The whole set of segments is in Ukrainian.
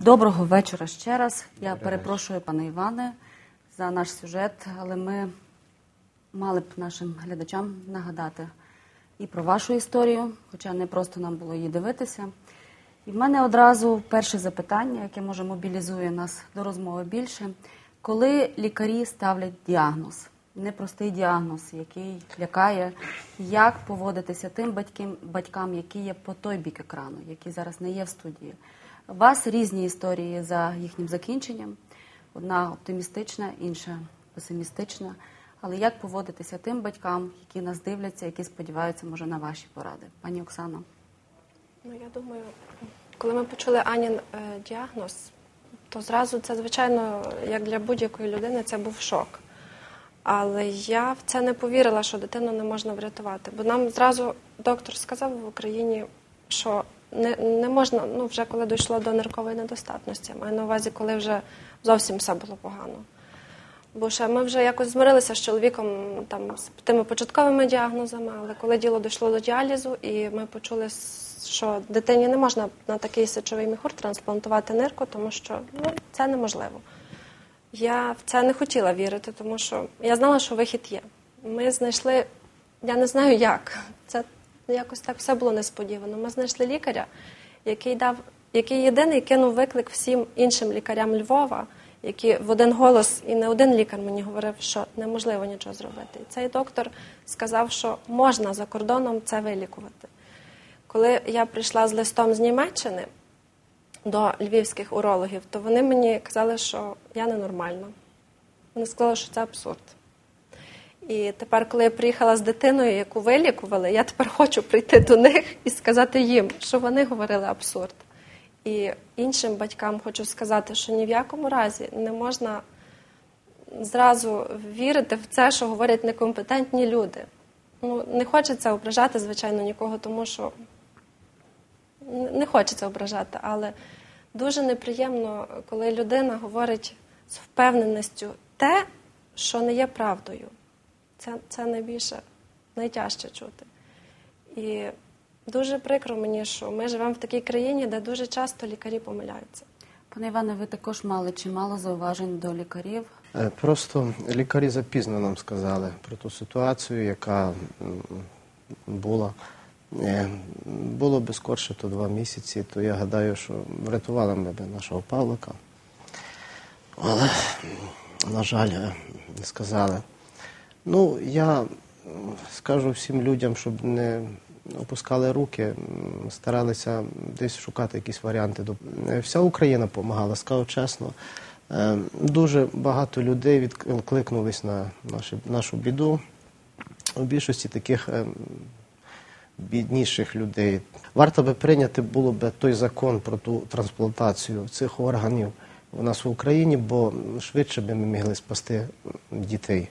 Доброго вечора ще раз. Я перепрошую, пане Іване, за наш сюжет, але ми мали б нашим глядачам нагадати і про вашу історію, хоча не просто нам було її дивитися. І в мене одразу перше запитання, яке може мобілізує нас до розмови більше. Коли лікарі ставлять діагноз, непростий діагноз, який лякає, як поводитися тим батькам, батькам, які є по той бік екрану, які зараз не є в студії. Вас різні історії за їхнім закінченням. Одна оптимістична, інша песимістична. Але як поводитися тим батькам, які нас дивляться, які сподіваються, може, на ваші поради? Пані Оксано. Ну, я думаю, коли ми почули Анін е, діагноз, то зразу це, звичайно, як для будь-якої людини, це був шок. Але я в це не повірила, що дитину не можна врятувати. Бо нам зразу доктор сказав в Україні, що не, не можна, ну вже коли дійшло до ниркової недостатності, маю на увазі, коли вже зовсім все було погано. Бо ще ми вже якось змирилися з чоловіком там з тими початковими діагнозами, але коли діло дійшло до діалізу, і ми почули, що дитині не можна на такий сечовий міхур трансплантувати нирку, тому що ну, це неможливо. Я в це не хотіла вірити, тому що я знала, що вихід є. Ми знайшли, я не знаю як, це якось так все було несподівано. Ми знайшли лікаря, який дав, який єдиний кинув виклик всім іншим лікарям Львова, які в один голос, і не один лікар мені говорив, що неможливо нічого зробити. І цей доктор сказав, що можна за кордоном це вилікувати. Коли я прийшла з листом з Німеччини до львівських урологів, то вони мені казали, що я ненормальна. Вони сказали, що це абсурд. І тепер, коли я приїхала з дитиною, яку вилікували, я тепер хочу прийти до них і сказати їм, що вони говорили абсурд. І іншим батькам хочу сказати, що ні в якому разі не можна зразу вірити в це, що говорять некомпетентні люди. Ну, не хочеться ображати, звичайно, нікого, тому що не хочеться ображати, але дуже неприємно, коли людина говорить з впевненістю те, що не є правдою. Це це найбільше, найтяжче чути. І дуже прикро мені, що ми живемо в такій країні, де дуже часто лікарі помиляються. Пане Іване, ви також мали чимало зауважень до лікарів. Е, Просто лікарі запізно нам сказали про ту ситуацію, яка була. Е, було би скорше то два місяці, то я гадаю, що врятували ми б нашого Павлика. Але, на жаль, не сказали. Ну, я скажу всім людям, щоб не опускали руки, старалися десь шукати якісь варіанти. Вся Україна допомагала, скажу чесно. Дуже багато людей відкликнулись на нашу біду. У більшості таких бідніших людей. Варто би прийняти було б той закон про ту трансплантацію цих органів у нас в Україні, бо швидше би ми могли спасти дітей.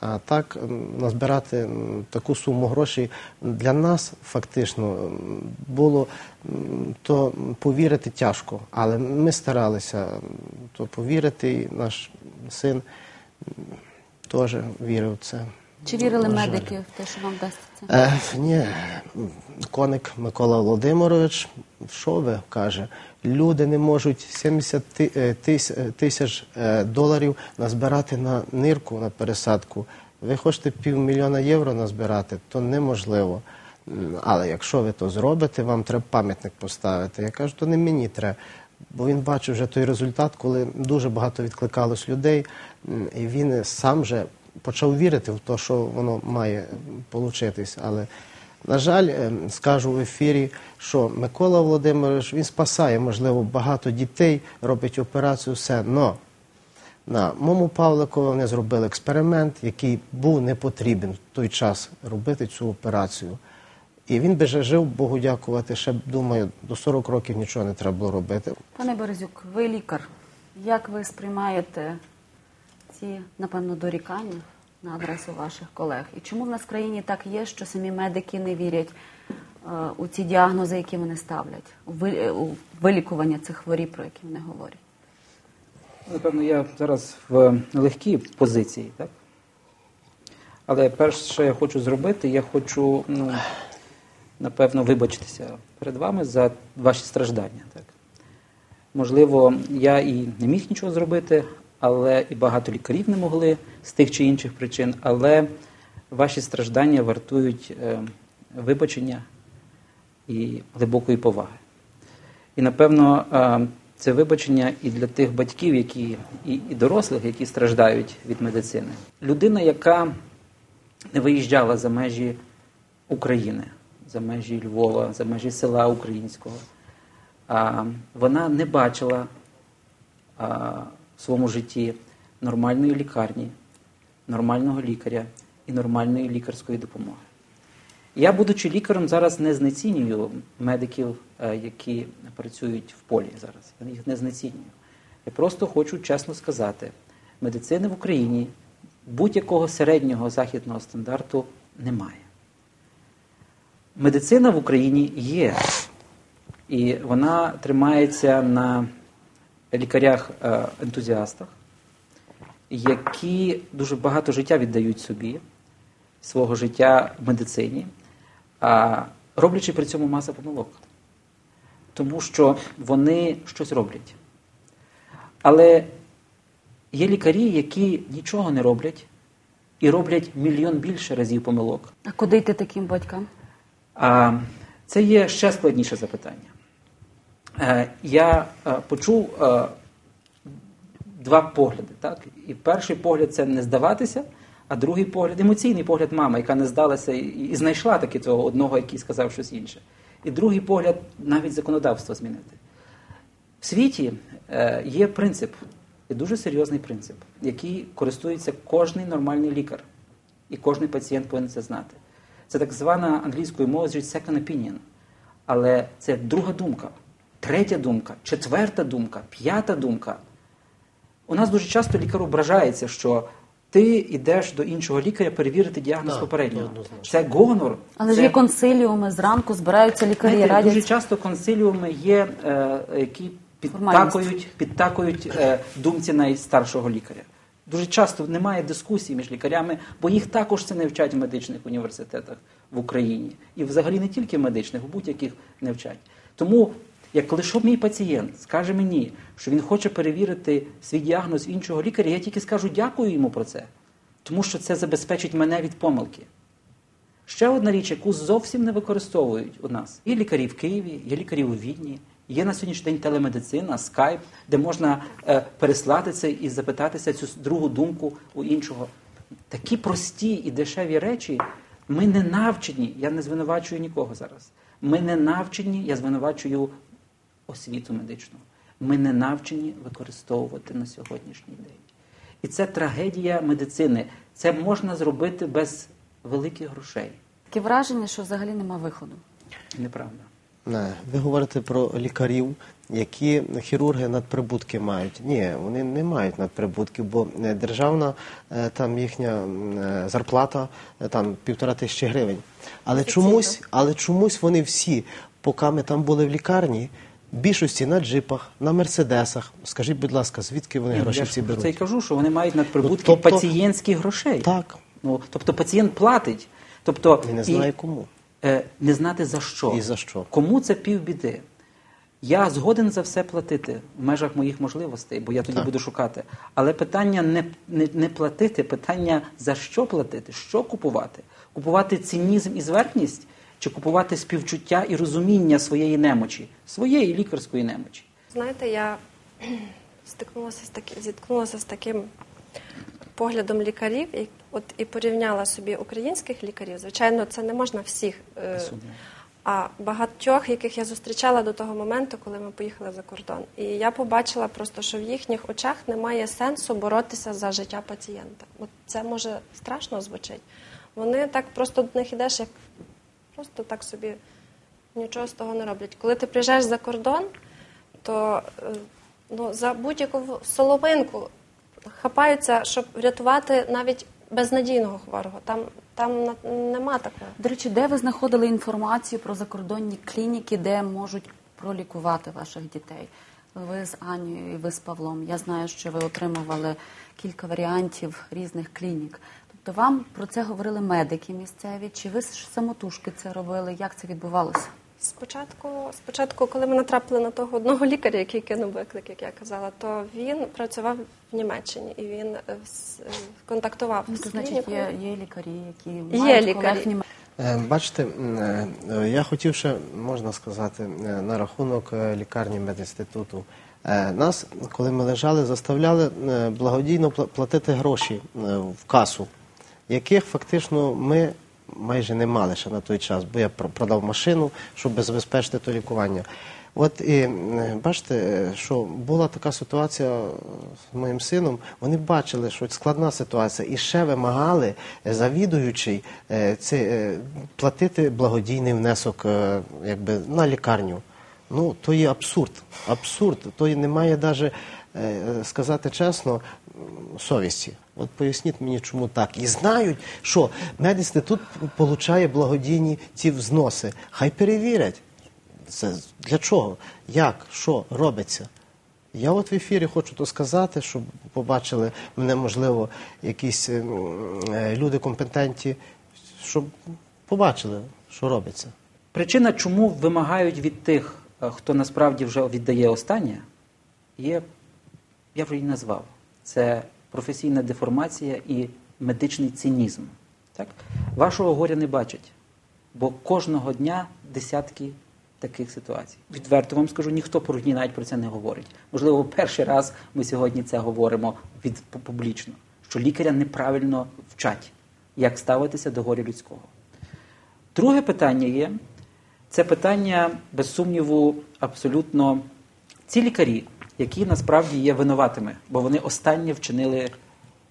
А так назбирати таку суму грошей для нас фактично було то повірити тяжко, але ми старалися то повірити, і наш син теж вірив в це. Чи вірили медики в те, що вам вдасться це? Е, ні, коник Микола Володимирович, що ви каже, люди не можуть 70 тисяч доларів назбирати на нирку на пересадку. Ви хочете півмільйона євро назбирати, то неможливо. Але якщо ви то зробите, вам треба пам'ятник поставити. Я кажу, то не мені треба. Бо він бачив вже той результат, коли дуже багато відкликалось людей, і він сам же почав вірити в те, що воно має получитись. Але, на жаль, скажу в ефірі, що Микола Володимирович він спасає, можливо, багато дітей, робить операцію, все. Но на моєму Павлику вони зробили експеримент, який був не потрібен в той час робити цю операцію. І він би же жив, Богу дякувати, ще думаю, до 40 років нічого не треба було робити. Пане Березюк, ви лікар. Як ви сприймаєте ці, напевно, дорікання на адресу ваших колег? І чому в нас в країні так є, що самі медики не вірять е, у ці діагнози, які вони ставлять, у, ви, у вилікування цих хворіб, про які вони говорять? Напевно, я зараз в легкій позиції, так? Але перше, що я хочу зробити, я хочу, ну, напевно, вибачитися перед вами за ваші страждання. Так? Можливо, я і не міг нічого зробити, але і багато лікарів не могли з тих чи інших причин. Але ваші страждання вартують е, вибачення і глибокої поваги. І напевно е, це вибачення і для тих батьків, які і, дорослих, які страждають від медицини. Людина, яка не виїжджала за межі України, за межі Львова, за межі села українського, вона не бачила своєму житті нормальної лікарні, нормального лікаря і нормальної лікарської допомоги. Я, будучи лікарем, зараз не знецінюю медиків, е, які працюють в полі зараз. Я їх не знецінюю. Я просто хочу чесно сказати: медицини в Україні будь-якого середнього західного стандарту немає. Медицина в Україні є, і вона тримається на лікарях-ентузіастах, які дуже багато життя віддають собі, свого життя в медицині, роблячи при цьому масу помилок. Тому що вони щось роблять. Але є лікарі, які нічого не роблять і роблять мільйон більше разів помилок. А куди йти таким батькам? А, це є ще складніше запитання. Е, я е, почув е, два погляди. Так? І перший погляд це не здаватися, а другий погляд емоційний погляд мами, яка не здалася і, знайшла таки цього одного, який сказав щось інше. І другий погляд навіть законодавство змінити. В світі є принцип, і дуже серйозний принцип, який користується кожний нормальний лікар, і кожний пацієнт повинен це знати. Це так звана англійською мовою second opinion. Але це друга думка, третя думка, четверта думка, п'ята думка. У нас дуже часто лікар ображається, що ти йдеш до іншого лікаря перевірити діагноз Так, попереднього. однозначно. Це гонор. Але ж це... є консиліуми, зранку збираються лікарі, Знаєте, радять. дуже часто консиліуми є, е, які підтакують, підтакують е, думці найстаршого лікаря. Дуже часто немає дискусій між лікарями, бо їх також це не вчать в медичних університетах в Україні. І взагалі не тільки в медичних, в будь-яких не вчать. Тому, як що мій пацієнт скаже мені, що він хоче перевірити свій діагноз іншого лікаря, я тільки скажу дякую йому про це, тому що це забезпечить мене від помилки. Ще одна річ, яку зовсім не використовують у нас. Є лікарі в Києві, є лікарі у Відні, є на сьогоднішній день телемедицина, скайп, де можна е, переслати це і запитатися цю другу думку у іншого. Такі прості і дешеві речі ми не навчені. Я не звинувачую нікого зараз. Ми не навчені, я звинувачую освіту медичну. Ми не навчені використовувати на сьогоднішній день. І це трагедія медицини. Це можна зробити без великих грошей. Таке враження, що взагалі нема виходу. Неправда. Не, ви говорите про лікарів, які хірурги надприбутки мають. Ні, вони не мають надприбутків, бо е, державна е, там їхня е, зарплата там півтора тисячі гривень. Але чомусь, але чомусь вони всі, поки ми там були в лікарні, більшості на джипах, на мерседесах. Скажіть, будь ласка, звідки вони гроші про беруть? це і кажу, що вони мають надприбутки Ну, тобто- пацієнтських грошей. Так. Ну, тобто пацієнт платить. Тобто, І не знає кому. е, не знати за що. І за що. Кому це півбіди. Я згоден за все платити в межах моїх можливостей, бо я тоді Так. буду шукати. Але питання не, не, не платити, питання за що платити, що купувати? Купувати цинізм і зверхність, чи купувати співчуття і розуміння своєї немочі, своєї лікарської немочі. Знаєте, я стикнулася з таки, зіткнулася з таким поглядом лікарів і, от, і порівняла собі українських лікарів. Звичайно, це не можна всіх, е, а багатьох, яких я зустрічала до того моменту, коли ми поїхали за кордон. І я побачила просто, що в їхніх очах немає сенсу боротися за життя пацієнта. От це може страшно звучить. Вони так просто до них ідеш, як просто так собі нічого з того не роблять. Коли ти приїжджаєш за кордон, то е, ну, за будь-яку соловинку хапаються, щоб врятувати навіть безнадійного хворого. Там, там нема такого. До речі, де ви знаходили інформацію про закордонні клініки, де можуть пролікувати ваших дітей? Ви з Анією і ви з Павлом. Я знаю, що ви отримували кілька варіантів різних клінік. Тобто вам про це говорили медики місцеві, чи ви самотужки це робили? Як це відбувалося? Спочатку, спочатку, коли ми натрапили на того одного лікаря, який кинув виклик, як я казала, то він працював в Німеччині і він е, е, контактував Ну, з Це значить, є, є лікарі, які Є мають лікарі. колег. Е, Бачите, я хотів ще, можна сказати, на рахунок лікарні медінституту. Нас, коли ми лежали, заставляли благодійно платити гроші в касу, яких фактично ми майже не мали ще на той час, бо я про- продав машину, щоб забезпечити то лікування. От і е, бачите, е, що була така ситуація з моїм сином. Вони бачили, що складна ситуація, і ще вимагали е, завідуючий е, це, е, платити благодійний внесок е, якби, на лікарню. Ну, то є абсурд. Абсурд. То є немає навіть, сказати чесно, совісті. От поясніть мені, чому так. І знають, що медінститут отримує благодійні ці взноси. Хай перевірять. Це для чого? Як? Що робиться? Я от в ефірі хочу то сказати, щоб побачили мене, можливо, якісь ем, е, люди компетентні, щоб побачили, що робиться. Причина, чому вимагають від тих, е, хто насправді вже віддає останнє, є, я вже її назвав. Це професійна деформація і медичний цинізм. Так? Вашого горя не бачать, бо кожного дня десятки таких ситуацій. Відверто вам скажу, ніхто про них навіть про це не говорить. Можливо, перший раз ми сьогодні це говоримо від публічно, що лікаря неправильно вчать, як ставитися до горя людського. Друге питання є це питання, без сумніву, абсолютно ці лікарі, які насправді є винуватими, бо вони останні вчинили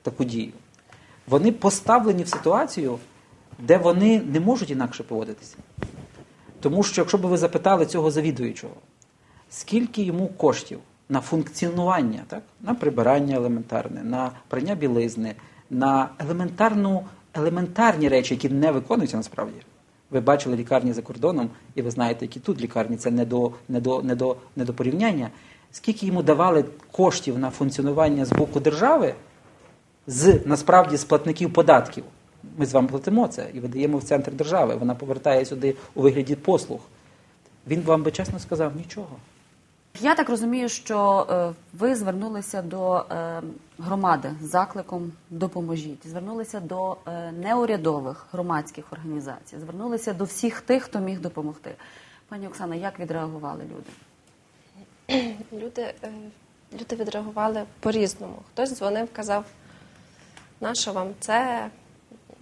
таку дію. Вони поставлені в ситуацію, де вони не можуть інакше поводитися. Тому що, якщо б ви запитали цього завідуючого, скільки йому коштів на функціонування, так? на прибирання елементарне, на прання білизни, на елементарну, елементарні речі, які не виконуються насправді. Ви бачили лікарні за кордоном, і ви знаєте, які тут лікарні, це не до, не до, не до, не до порівняння. Скільки йому давали коштів на функціонування з боку держави, з насправді з платників податків. Ми з вами платимо це і видаємо в центр держави. Вона повертає сюди у вигляді послуг. Він вам би чесно сказав нічого. Я так розумію, що е, ви звернулися до е, громади з закликом допоможіть. Звернулися до е, неурядових громадських організацій, звернулися до всіх тих, хто міг допомогти. Пані Оксана, як відреагували люди? Люди, е, люди відреагували по-різному. Хтось дзвонив, казав, нащо вам це?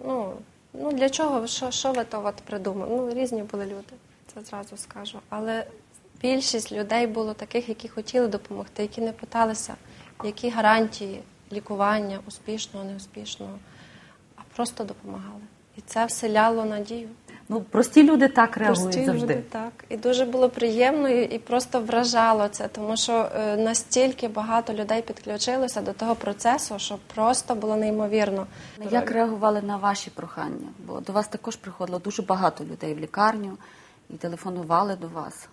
Ну, ну для чого? Що, що ви то от придумали? Ну, різні були люди, це зразу скажу. Але більшість людей було таких, які хотіли допомогти, які не питалися, які гарантії лікування успішного, неуспішного, а просто допомагали. І це вселяло надію. Ну, прості люди так реагують Прості завжди. люди, так. І дуже було приємно і, просто вражало це, тому що е, настільки багато людей підключилося до того процесу, що просто було неймовірно. Як реагували на ваші прохання? Бо до вас також приходило дуже багато людей в лікарню і телефонували до вас.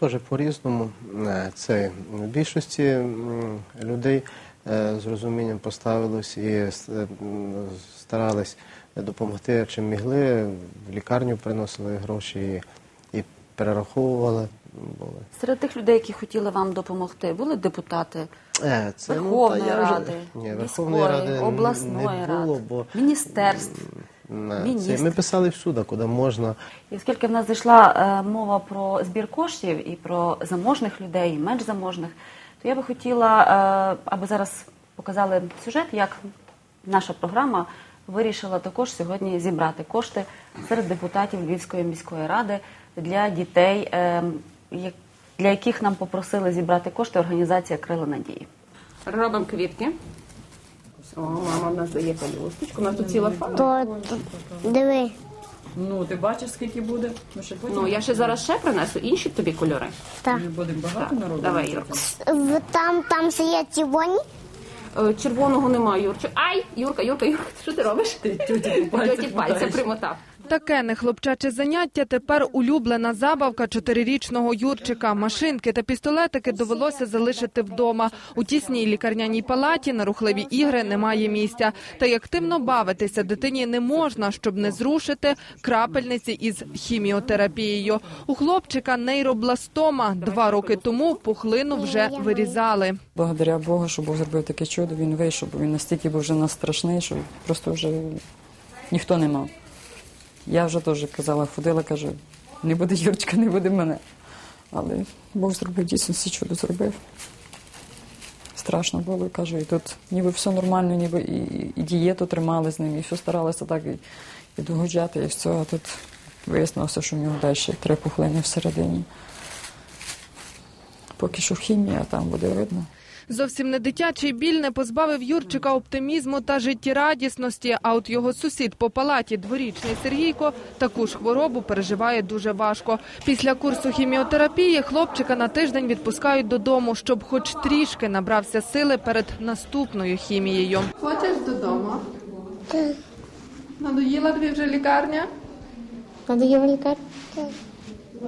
Теж по-різному. Е, Це в більшості людей е, з розумінням поставилось і старались допомогти, чим могли. В лікарню приносили гроші і, і перераховували. Були. Серед тих людей, які хотіли вам допомогти, були депутати Е, це, Верховної та я вже- Ради, Ні, Верховної Ради обласної не було, ради, бо міністерств. на це ми писали всюди, куди можна. І оскільки в нас зайшла е, мова про збір коштів і про заможних людей, і менш заможних, то я би хотіла, е, аби зараз показали сюжет, як наша програма вирішила також сьогодні зібрати кошти серед депутатів Львівської міської ради для дітей, е, для яких нам попросили зібрати кошти організація Крила Надії. Робимо квітки. О, мама в нас дає пелюсточку. У нас тут ціла фарба. То диви, Ну, ти бачиш, скільки буде? Ми ще потім Ну, я ще зараз ще принесу інші тобі кольори. так. ми будемо багато народу. давай. Юрко. Там, там сидять червоні. Е, Червоного немає, Юрчу. Ай, Юрка, Юрка, Юрка, що ти робиш? Тьоті пальця примотав. Таке нехлопчаче заняття тепер улюблена забавка чотирирічного Юрчика. Машинки та пістолетики довелося залишити вдома. У тісній лікарняній палаті на рухливі ігри немає місця. Та й активно бавитися дитині не можна, щоб не зрушити крапельниці із хіміотерапією. У хлопчика нейробластома. Два роки тому пухлину вже вирізали. Благодаря Богу, що Бог зробив таке чудо, він вийшов, бо він настільки був вже нас страшний, що просто вже ніхто не мав. Я вже теж казала, ходила, кажу, не буде Юрчика, не буде мене. Але Бог зробив дійсно все чудо зробив. Страшно було, кажу, і тут ніби все нормально, ніби і, і дієту тримали з ним, і все старалися так і, і догоджати, і все. А тут вияснилося, що в нього далі три пухлини всередині. Поки що хімія, а там буде видно. Зовсім не дитячий біль не позбавив Юрчика оптимізму та життєрадісності. А от його сусід по палаті, дворічний Сергійко, таку ж хворобу переживає дуже важко. Після курсу хіміотерапії хлопчика на тиждень відпускають додому, щоб хоч трішки набрався сили перед наступною хімією. Хочеш додому? Надоїла тобі вже лікарня? Надо його лікар?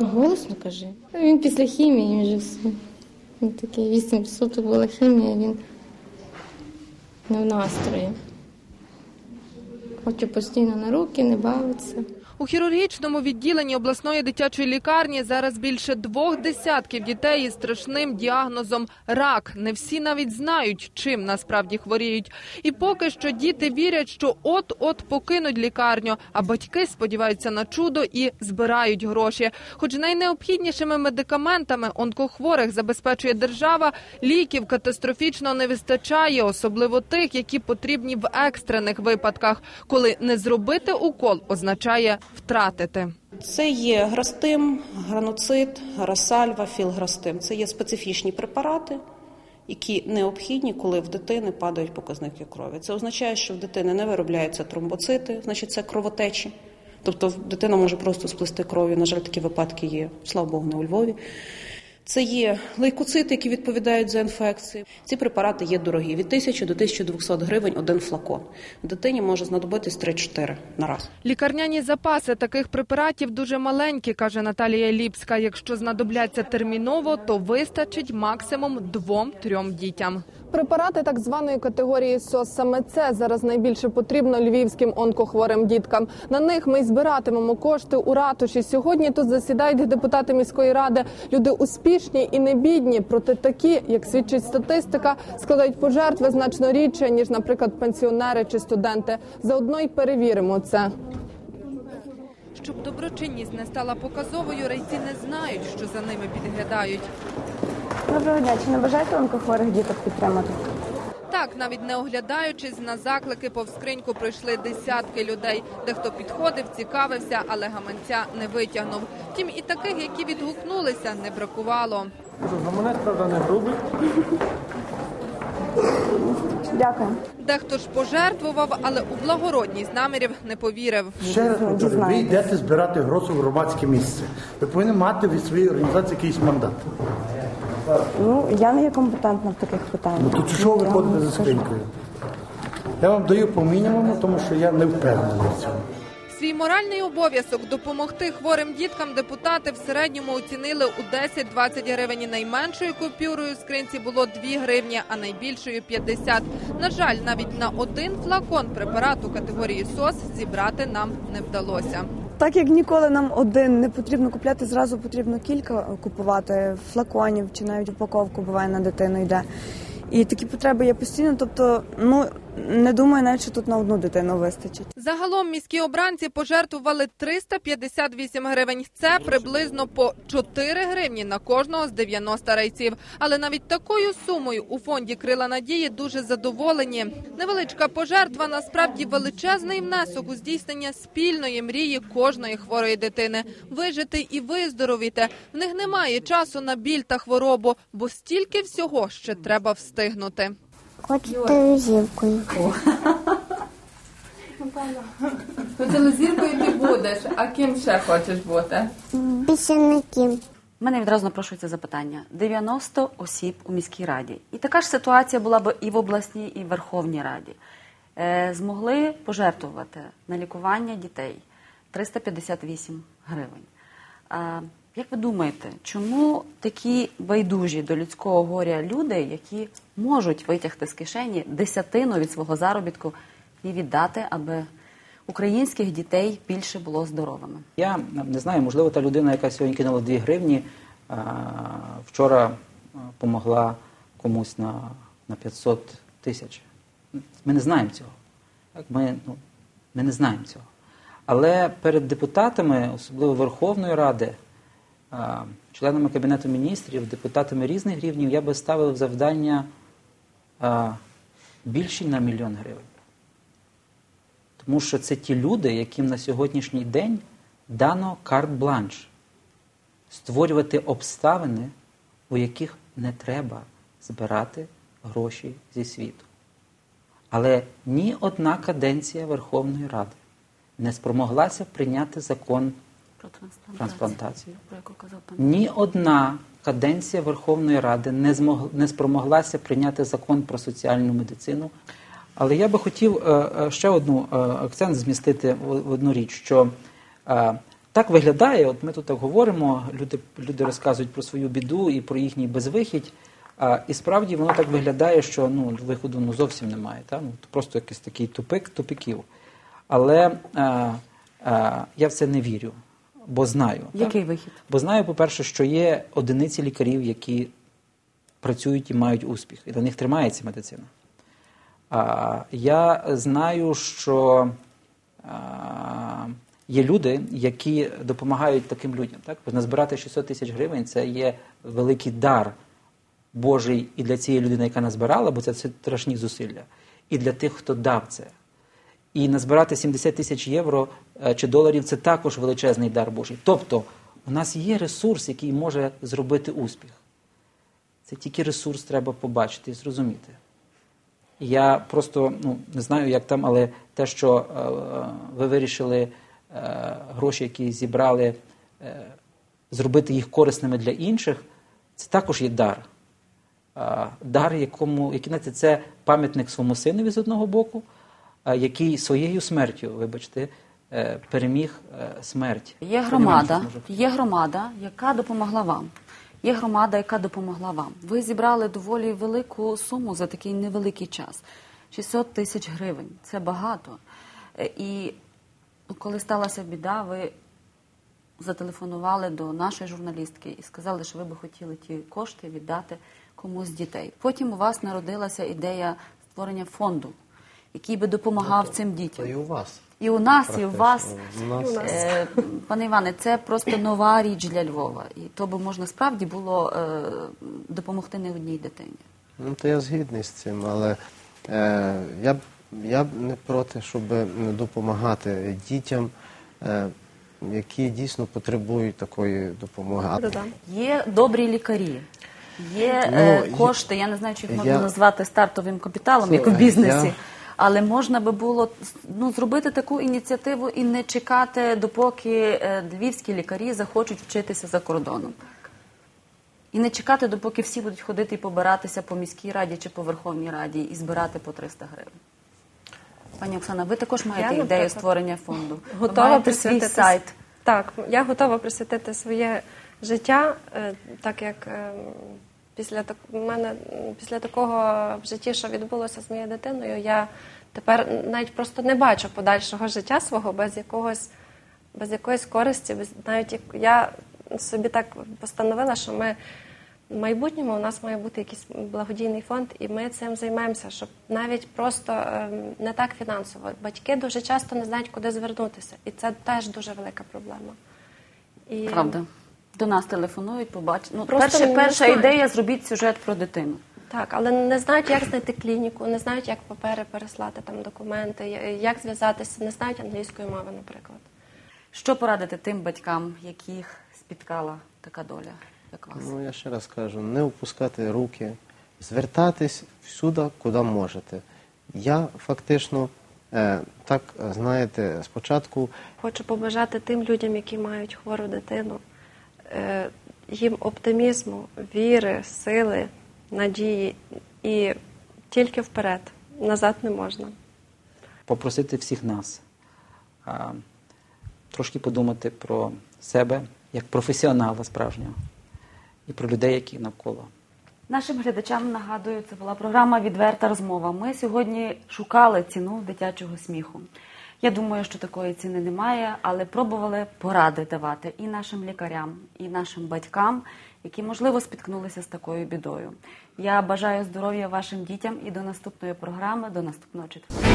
Голосно кажи. Він після хімії вже все. Він такий 8 суток була хімія, він не в настрої. Хоче постійно на руки, не бавиться. У хірургічному відділенні обласної дитячої лікарні зараз більше двох десятків дітей із страшним діагнозом рак. Не всі навіть знають, чим насправді хворіють. І поки що діти вірять, що от-от покинуть лікарню, а батьки сподіваються на чудо і збирають гроші. Хоч найнеобхіднішими медикаментами онкохворих забезпечує держава, ліків катастрофічно не вистачає, особливо тих, які потрібні в екстрених випадках, коли не зробити укол означає втратити. Це є грастим, граноцит, грасальва, філграстим. Це є специфічні препарати, які необхідні, коли в дитини падають показники крові. Це означає, що в дитини не виробляються тромбоцити, значить це кровотечі. Тобто дитина може просто сплести кров'ю. На жаль, такі випадки є, слава Богу, не у Львові. Це є лейкоцити, які відповідають за інфекції. Ці препарати є дорогі від 1000 до 1200 гривень один флакон. Дитині може знадобитись 3-4 на раз. Лікарняні запаси таких препаратів дуже маленькі, каже Наталія Ліпська. Якщо знадобляться терміново, то вистачить максимум двом-трьом дітям. Препарати так званої категорії СОС саме це зараз найбільше потрібно львівським онкохворим діткам. На них ми й збиратимемо кошти у ратуші. Сьогодні тут засідають депутати міської ради. Люди успішні і не бідні. Проте такі, як свідчить статистика, складають пожертви значно рідше ніж, наприклад, пенсіонери чи студенти. Заодно й перевіримо це. Щоб доброчинність не стала показовою, райці не знають, що за ними підглядають. Доброго дня. Чи не бажаєте онкохворих діток підтримати? Так, навіть не оглядаючись на заклики, повз скриньку пройшли десятки людей. Дехто підходив, цікавився, але гаманця не витягнув. Втім, і таких, які відгукнулися, не бракувало. Гаманець, правда, не грубий. Дякую. Дехто ж пожертвував, але у благородність намірів не повірив. Ще раз повторюю, ви йдете збирати гроші в громадське місце. Ви повинні мати від своєї організації якийсь мандат. Ну, я не є компетентна в таких питаннях. Ну то чого ви ходите за скринькою? Я вам даю по мінімуму, тому що я не впевнений в цьому. Свій моральний обов'язок допомогти хворим діткам депутати в середньому оцінили у 10-20 гривень. Найменшою купюрою в скринці було 2 гривні, а найбільшою 50. На жаль, навіть на один флакон препарату категорії СОС зібрати нам не вдалося. Так як ніколи нам один не потрібно купляти, зразу потрібно кілька купувати флаконів чи навіть упаковку буває на дитину йде. І такі потреби є постійно. Тобто, ну не думаю, що тут на одну дитину вистачить. Загалом міські обранці пожертвували 358 гривень. Це приблизно по 4 гривні на кожного з 90 райців. Але навіть такою сумою у фонді Крила Надії дуже задоволені. Невеличка пожертва насправді величезний внесок у здійснення спільної мрії кожної хворої дитини. Вижити і виздоровіти. В них немає часу на біль та хворобу, бо стільки всього ще треба встигнути. Хочу телевізівкою. Телезіркою ти будеш, а ким ще хочеш бути? Пісенників. У мене відразу напрошується запитання: 90 осіб у міській раді. І така ж ситуація була б і в обласній, і в Верховній Раді. Е, змогли пожертвувати на лікування дітей 358 гривень. А, як ви думаєте, чому такі байдужі до людського горя люди, які можуть витягти з кишені десятину від свого заробітку і віддати, аби українських дітей більше було здоровими? Я не знаю, можливо, та людина, яка сьогодні кинула 2 гривні, вчора помогла комусь на, на 500 тисяч. Ми не знаємо цього. Ми, ну, ми не знаємо цього. Але перед депутатами, особливо Верховної Ради, членами Кабінету міністрів, депутатами різних рівнів, я би ставив завдання а, більші на мільйон гривень. Тому що це ті люди, яким на сьогоднішній день дано карт-бланш створювати обставини, у яких не треба збирати гроші зі світу. Але ні одна каденція Верховної Ради не спромоглася прийняти закон Про трансплантацію, трансплантацію. про яку казав пан. Ні одна каденція Верховної Ради не, змог, не спромоглася прийняти закон про соціальну медицину. Але я би хотів е, е, ще одну е, акцент змістити в одну річ, що так виглядає, от ми тут так говоримо, люди, люди розказують про свою біду і про їхній безвихідь. А, і справді воно так виглядає, що ну, виходу ну, зовсім немає. Та? Ну, просто якийсь такий тупик тупиків. Але я в це не вірю, бо знаю. так? Який вихід? Бо знаю, по-перше, що є одиниці лікарів, які працюють і мають успіх, і на них тримається медицина. А, я знаю, що а, є люди, які допомагають таким людям. Так? Бо Назбирати 600 тисяч гривень це є великий дар Божий і для цієї людини, яка назбирала, бо це страшні зусилля, і для тих, хто дав це. І назбирати 70 тисяч євро е, чи доларів це також величезний дар Божий. Тобто, у нас є ресурс, який може зробити успіх. Це тільки ресурс треба побачити і зрозуміти. Я просто ну, не знаю, як там, але те, що е, е, ви вирішили е, гроші, які зібрали, е, зробити їх корисними для інших, це також є дар. Е, дар, якому, який, це пам'ятник своєму синові з одного боку, який своєю смертю, вибачте, е, переміг е, смерть. Є громада, є громада, яка допомогла вам. Є громада, яка допомогла вам. Ви зібрали доволі велику суму за такий невеликий час. 600 тисяч гривень. Це багато. Е, І коли сталася біда, ви зателефонували до нашої журналістки і сказали, що ви би хотіли ті кошти віддати комусь з дітей. Потім у вас народилася ідея створення фонду, який би допомагав цим дітям. І у вас. І у нас, і у вас. У нас. Е, Пане Іване, це просто нова річ для Львова. І то би можна справді було е, допомогти не одній дитині. Ну, то я згідний з цим, але е, я, б, я б не проти, щоб допомагати дітям, е, які дійсно потребують такої допомоги. Є добрі лікарі. Є Ну, е, кошти, я не знаю, чи їх можна я- назвати стартовим капіталом, як в бізнесі. я- Але можна би було ну, зробити таку ініціативу і не чекати, допоки е, львівські лікарі захочуть вчитися за кордоном. І не чекати, допоки всі будуть ходити і побиратися по міській раді чи по Верховній Раді і збирати по 300 гривень. Пані Оксана, ви також маєте ідею створення фонду. Готова маєте свій сайт. Так, я готова присвятити своє життя, е, так як е, після так мене після такого в житті, що відбулося з моєю дитиною, я тепер навіть просто не бачу подальшого життя свого без якогось без якоїсь користі, без навіть я собі так постановила, що ми в майбутньому у нас має бути якийсь благодійний фонд, і ми цим займаємося, щоб навіть просто ем, не так фінансово. Батьки дуже часто не знають, куди звернутися, і це теж дуже велика проблема. І Правда. До нас телефонують, побачать. Ну, Просто не перша знають. ідея зробіть сюжет про дитину. Так, але не знають, як знайти клініку, не знають, як папери переслати там документи, як зв'язатися, не знають англійської мови, наприклад. Що порадити тим батькам, яких спіткала така доля, як вас? Ну, я ще раз кажу, не опускати руки, звертатись всюди, куди можете. Я фактично, е, так е, знаєте, спочатку Хочу побажати тим людям, які мають хвору дитину, їм оптимізму, віри, сили, надії і тільки вперед. Назад не можна. попросити всіх нас. А, трошки подумати про себе як професіонала справжнього і про людей, які навколо. Нашим глядачам нагадую, це була програма Відверта розмова. Ми сьогодні шукали ціну дитячого сміху. Я думаю, що такої ціни немає, але пробували поради давати і нашим лікарям, і нашим батькам, які можливо спіткнулися з такою бідою. Я бажаю здоров'я вашим дітям і до наступної програми, до наступного четверга.